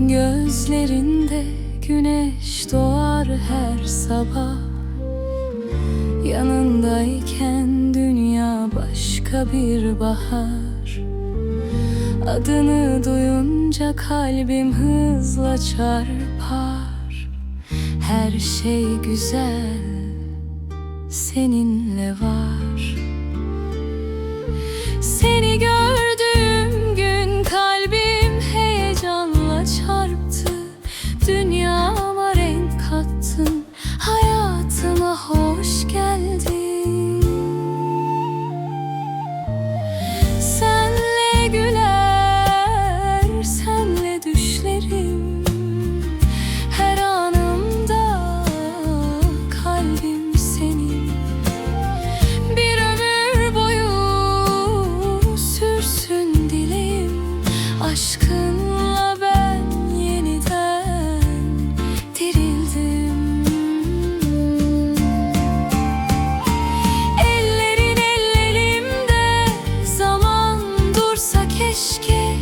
Gözlerinde güneş doğar her sabah. Yanındayken dünya başka bir bahar. Adını duyunca kalbim hızla çarpar. Her şey güzel seninle var Aşkınla ben yeniden dirildim. Ellerin ellerimde zaman dursa keşke.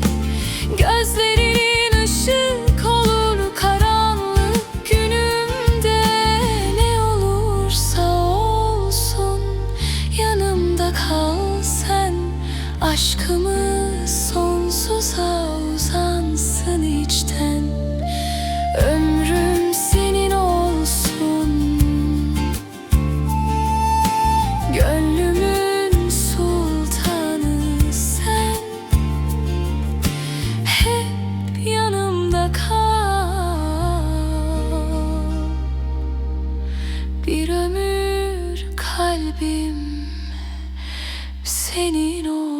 Gözlerinin ışık olur karanlık günümde. Ne olursa olsun yanımda kal Aşkımız sonsuza uzansın içten. Ömrüm senin olsun. Gönlümün sultanı sen. Hep yanımda kal. Bir ömür kalbim senin olsun